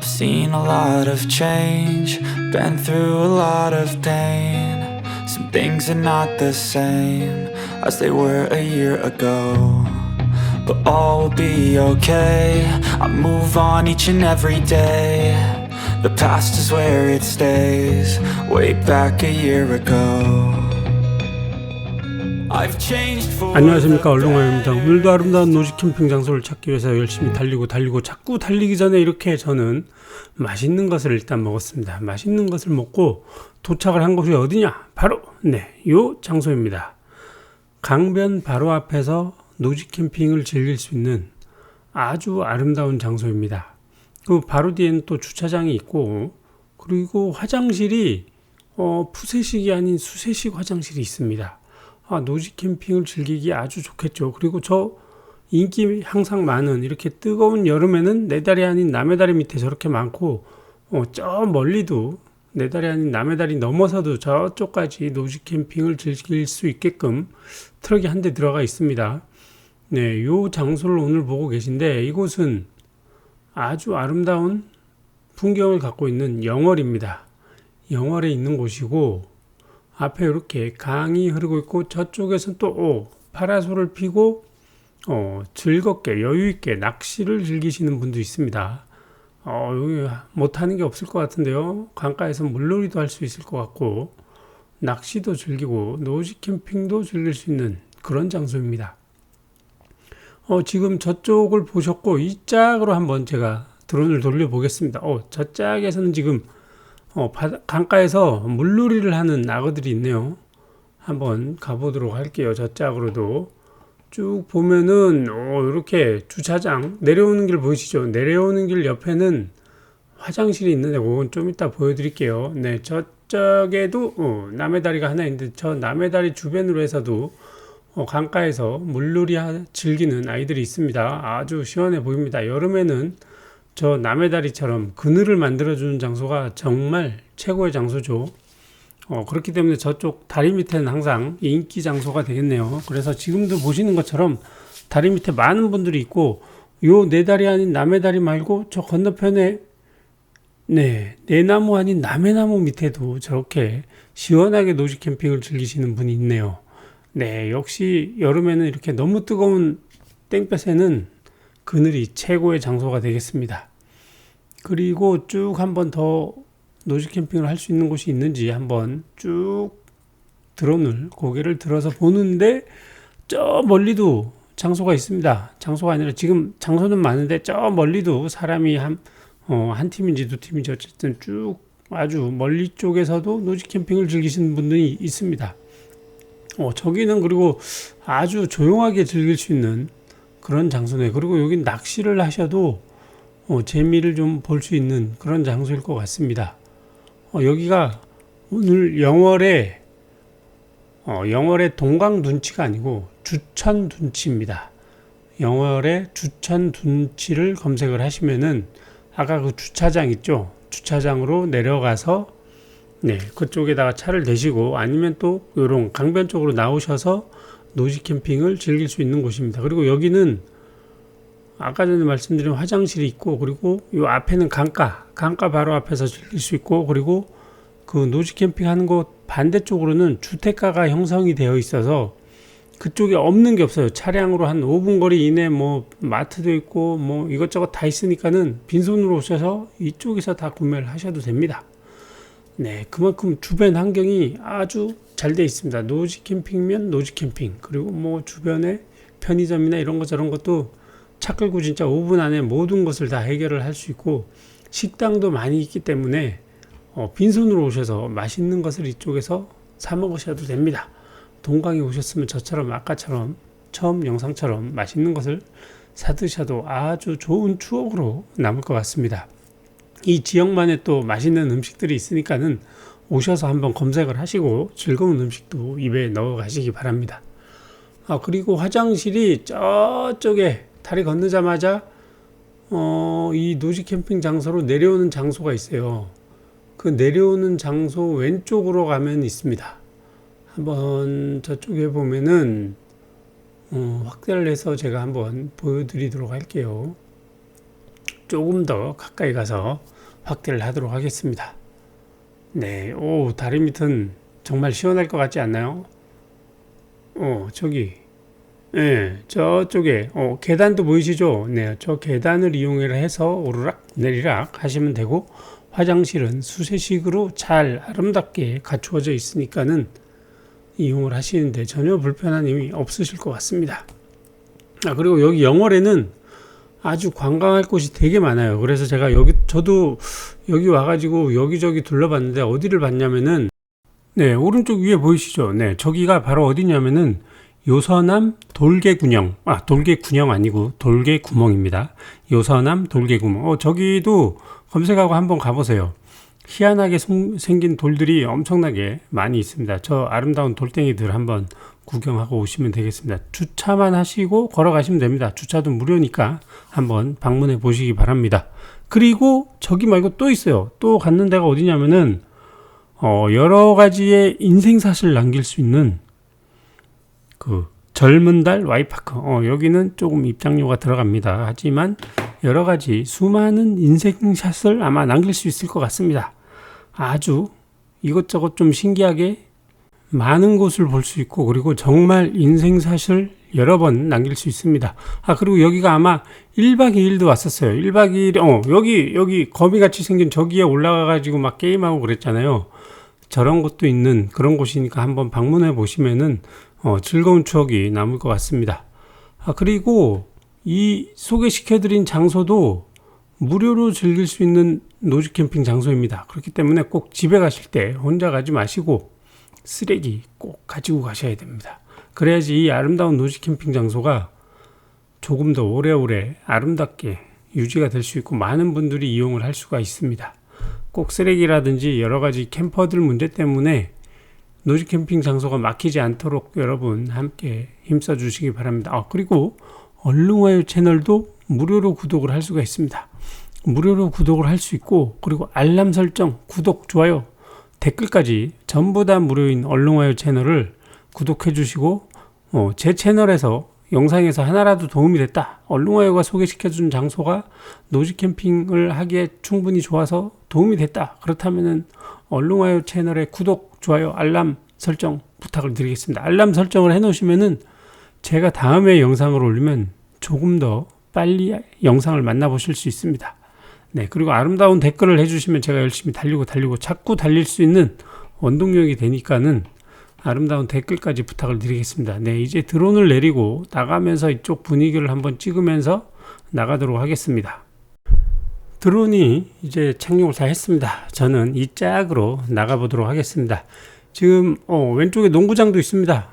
I've seen a lot of change, been through a lot of pain. Some things are not the same as they were a year ago. But all will be okay. I move on each and every day. The past is where it stays, way back a year ago. 안녕하십니까 better. 오늘도 아름다운 노지 캠핑 장소를 찾기 위해서 열심히 달리고 달리고 자꾸 달리기 전에 이렇게 저는 맛있는 것을 일단 먹었습니다. 맛있는 것을 먹고 도착을 한 곳이 어디냐? 바로 네요 장소입니다. 강변 바로 앞에서 노지 캠핑을 즐길 수 있는 아주 아름다운 장소입니다. 그 바로 뒤에는 또 주차장이 있고 그리고 화장실이 어, 푸세식이 아닌 수세식 화장실이 있습니다. 아, 노지 캠핑을 즐기기 아주 좋겠죠. 그리고 저 인기 항상 많은 이렇게 뜨거운 여름에는 내 다리 아닌 남의 다리 밑에 저렇게 많고 어, 저 멀리도 내 다리 아닌 남의 다리 넘어서도 저쪽까지 노지 캠핑을 즐길 수 있게끔 트럭이 한 대 들어가 있습니다. 네, 요 장소를 오늘 보고 계신데 이곳은 아주 아름다운 풍경을 갖고 있는 영월입니다. 영월에 있는 곳이고 앞에 이렇게 강이 흐르고 있고 저쪽에서는 또 오, 파라솔을 피고 어, 즐겁게 여유 있게 낚시를 즐기시는 분도 있습니다. 어, 여기 못하는 게 없을 것 같은데요. 강가에서 물놀이도 할 수 있을 것 같고 낚시도 즐기고 노지 캠핑도 즐길 수 있는 그런 장소입니다. 어, 지금 저쪽을 보셨고 이 짝으로 한번 제가 드론을 돌려 보겠습니다. 어, 저 짝에서는 지금 어, 바다, 강가에서 물놀이를 하는 악어들이 있네요. 한번 가보도록 할게요. 저 짝으로도 쭉 보면은 어, 이렇게 주차장 내려오는 길 보이시죠? 내려오는 길 옆에는 화장실이 있는데 그건 좀 이따 보여드릴게요. 네, 저쪽에도 어, 남의 다리가 하나 있는데 저 남의 다리 주변으로 해서도 어, 강가에서 물놀이 하- 즐기는 아이들이 있습니다. 아주 시원해 보입니다. 여름에는 저 남의 다리처럼 그늘을 만들어주는 장소가 정말 최고의 장소죠. 어, 그렇기 때문에 저쪽 다리 밑에는 항상 인기 장소가 되겠네요. 그래서 지금도 보시는 것처럼 다리 밑에 많은 분들이 있고 요 내 다리 아닌 남의 다리 말고 저 건너편에 네, 내 나무 아닌 남의 나무 밑에도 저렇게 시원하게 노지 캠핑을 즐기시는 분이 있네요. 네, 역시 여름에는 이렇게 너무 뜨거운 땡볕에는 그늘이 최고의 장소가 되겠습니다. 그리고 쭉 한번 더 노지 캠핑을 할 수 있는 곳이 있는지 한번 쭉 드론을 고개를 들어서 보는데 저 멀리도 장소가 있습니다. 장소가 아니라 지금 장소는 많은데 저 멀리도 사람이 한, 어, 한 팀인지 두 팀인지 어쨌든 쭉 아주 멀리 쪽에서도 노지 캠핑을 즐기시는 분들이 있습니다. 어, 저기는 그리고 아주 조용하게 즐길 수 있는 그런 장소네. 그리고 여기 낚시를 하셔도 어, 재미를 좀 볼 수 있는 그런 장소일 것 같습니다. 어, 여기가 오늘 영월에 어, 영월의 동강 둔치가 아니고 주천 둔치입니다. 영월의 주천 둔치를 검색을 하시면은 아까 그 주차장 있죠? 주차장으로 내려가서 네 그쪽에다가 차를 대시고 아니면 또 요런 강변 쪽으로 나오셔서 노지 캠핑을 즐길 수 있는 곳입니다. 그리고 여기는 아까 전에 말씀드린 화장실이 있고 그리고 요 앞에는 강가, 강가 바로 앞에서 즐길 수 있고 그리고 그 노지 캠핑 하는 곳 반대쪽으로는 주택가가 형성이 되어 있어서 그쪽에 없는 게 없어요. 차량으로 한 5분 거리 이내 뭐 마트도 있고 뭐 이것저것 다 있으니까는 빈손으로 오셔서 이쪽에서 다 구매를 하셔도 됩니다. 네, 그만큼 주변 환경이 아주 잘 돼 있습니다. 노지 캠핑면 노지 캠핑 그리고 뭐 주변에 편의점이나 이런 것 저런 것도 차 끌고 진짜 5분 안에 모든 것을 다 해결을 할 수 있고 식당도 많이 있기 때문에 어, 빈손으로 오셔서 맛있는 것을 이쪽에서 사 먹으셔도 됩니다. 동강에 오셨으면 저처럼 아까처럼 처음 영상처럼 맛있는 것을 사 드셔도 아주 좋은 추억으로 남을 것 같습니다. 이 지역만의 또 맛있는 음식들이 있으니까는 오셔서 한번 검색을 하시고 즐거운 음식도 입에 넣어 가시기 바랍니다. 아, 그리고 화장실이 저쪽에 다리 건너자마자 어, 이 노지 캠핑 장소로 내려오는 장소가 있어요. 그 내려오는 장소 왼쪽으로 가면 있습니다. 한번 저쪽에 보면은 어, 확대를 해서 제가 한번 보여드리도록 할게요. 조금 더 가까이 가서 확대를 하도록 하겠습니다. 네, 오 다리 밑은 정말 시원할 것 같지 않나요? 어 저기, 네 저쪽에 어 계단도 보이시죠? 네, 저 계단을 이용해서 오르락 내리락 하시면 되고 화장실은 수세식으로 잘 아름답게 갖추어져 있으니까는 이용을 하시는데 전혀 불편한 점이 없으실 것 같습니다. 아, 그리고 여기 영월에는 아주 관광할 곳이 되게 많아요. 그래서 제가 여기, 저도 여기 와가지고 여기저기 둘러봤는데 어디를 봤냐면은, 네, 오른쪽 위에 보이시죠? 네, 저기가 바로 어디냐면은 요서남 돌개군영, 아, 돌개군영 아니고 돌개구멍입니다. 요서남 돌개구멍. 어, 저기도 검색하고 한번 가보세요. 희한하게 송- 생긴 돌들이 엄청나게 많이 있습니다. 저 아름다운 돌덩이들 한번 구경하고 오시면 되겠습니다. 주차만 하시고 걸어가시면 됩니다. 주차도 무료니까 한번 방문해 보시기 바랍니다. 그리고 저기 말고 또 있어요. 또 갔는 데가 어디냐면은 어, 여러 가지의 인생 사실 남길 수 있는 그 젊은 달 와이파크. 어, 여기는 조금 입장료가 들어갑니다. 하지만 여러 가지 수많은 인생샷을 아마 남길 수 있을 것 같습니다. 아주 이것저것 좀 신기하게 많은 곳을 볼 수 있고 그리고 정말 인생샷을 여러 번 남길 수 있습니다. 아 그리고 여기가 아마 1박 2일도 왔었어요. 1박 2일 어 여기 여기 거미같이 생긴 저기에 올라가 가지고 막 게임하고 그랬잖아요. 저런 곳도 있는 그런 곳이니까 한번 방문해 보시면은 어, 즐거운 추억이 남을 것 같습니다. 아 그리고 이 소개시켜 드린 장소도 무료로 즐길 수 있는 노지 캠핑 장소입니다. 그렇기 때문에 꼭 집에 가실 때 혼자 가지 마시고 쓰레기 꼭 가지고 가셔야 됩니다. 그래야지 이 아름다운 노지 캠핑 장소가 조금 더 오래오래 아름답게 유지가 될 수 있고 많은 분들이 이용을 할 수가 있습니다. 꼭 쓰레기라든지 여러 가지 캠퍼들 문제 때문에 노지 캠핑 장소가 막히지 않도록 여러분 함께 힘써 주시기 바랍니다. 아, 그리고 얼른와요 채널도 무료로 구독을 할 수가 있습니다. 무료로 구독을 할 수 있고 그리고 알람 설정, 구독, 좋아요, 댓글까지 전부 다 무료인 얼른와요 채널을 구독해 주시고 어, 제 채널에서 영상에서 하나라도 도움이 됐다. 얼른와요가 소개시켜준 장소가 노지 캠핑을 하기에 충분히 좋아서 도움이 됐다. 그렇다면은 얼른와요 채널에 구독, 좋아요, 알람 설정 부탁을 드리겠습니다. 알람 설정을 해 놓으시면은 제가 다음에 영상을 올리면 조금 더 빨리 영상을 만나보실 수 있습니다. 네, 그리고 아름다운 댓글을 해주시면 제가 열심히 달리고 달리고 자꾸 달릴 수 있는 원동력이 되니까는 아름다운 댓글까지 부탁을 드리겠습니다. 네, 이제 드론을 내리고 나가면서 이쪽 분위기를 한번 찍으면서 나가도록 하겠습니다. 드론이 이제 착륙을 다 했습니다. 저는 이 짝으로 나가보도록 하겠습니다. 지금 어, 왼쪽에 농구장도 있습니다.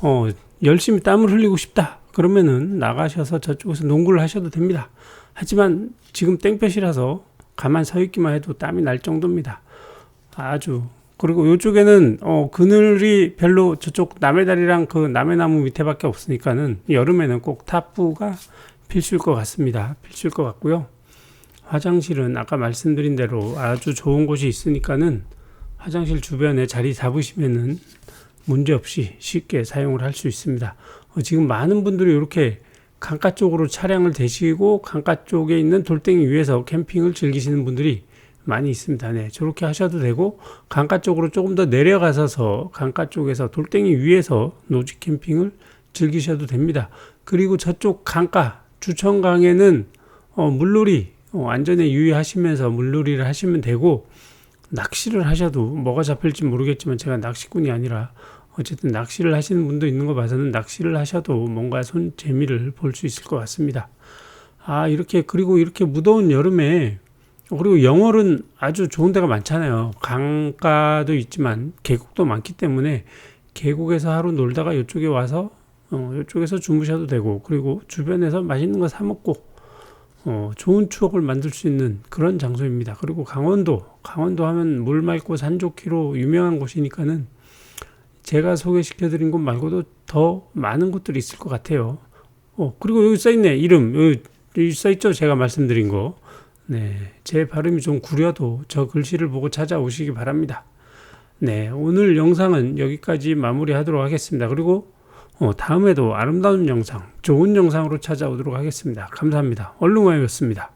어, 열심히 땀을 흘리고 싶다. 그러면은 나가셔서 저쪽에서 농구를 하셔도 됩니다. 하지만 지금 땡볕이라서 가만 서 있기만 해도 땀이 날 정도입니다. 아주 그리고 이쪽에는 어, 그늘이 별로 저쪽 남해다리랑 그 남해나무 밑에밖에 없으니까는 여름에는 꼭 타프가 필수일 것 같습니다. 필수일 것 같고요. 화장실은 아까 말씀드린 대로 아주 좋은 곳이 있으니까는 화장실 주변에 자리 잡으시면은 문제 없이 쉽게 사용을 할 수 있습니다. 어, 지금 많은 분들이 이렇게 강가 쪽으로 차량을 대시고 강가 쪽에 있는 돌덩이 위에서 캠핑을 즐기시는 분들이 많이 있습니다. 네, 저렇게 하셔도 되고 강가 쪽으로 조금 더 내려가셔서 강가 쪽에서 돌덩이 위에서 노지 캠핑을 즐기셔도 됩니다. 그리고 저쪽 강가 주천강에는 어, 물놀이 어, 안전에 유의하시면서 물놀이를 하시면 되고 낚시를 하셔도 뭐가 잡힐지 모르겠지만 제가 낚시꾼이 아니라 어쨌든 낚시를 하시는 분도 있는 거 봐서는 낚시를 하셔도 뭔가 손 재미를 볼 수 있을 것 같습니다. 아 이렇게 그리고 이렇게 무더운 여름에 그리고 영월은 아주 좋은 데가 많잖아요. 강가도 있지만 계곡도 많기 때문에 계곡에서 하루 놀다가 이쪽에 와서 어, 이쪽에서 주무셔도 되고 그리고 주변에서 맛있는 거 사 먹고 어, 좋은 추억을 만들 수 있는 그런 장소입니다. 그리고 강원도, 강원도 하면 물 맑고 산 좋기로 유명한 곳이니까는 제가 소개시켜드린 곳 말고도 더 많은 곳들이 있을 것 같아요. 어, 그리고 여기 써있네. 이름. 여기, 써있죠. 제가 말씀드린 거. 네. 제 발음이 좀 구려도 저 글씨를 보고 찾아오시기 바랍니다. 네. 오늘 영상은 여기까지 마무리 하도록 하겠습니다. 그리고 어, 다음에도 아름다운 영상, 좋은 영상으로 찾아오도록 하겠습니다. 감사합니다. 얼른 와였습니다.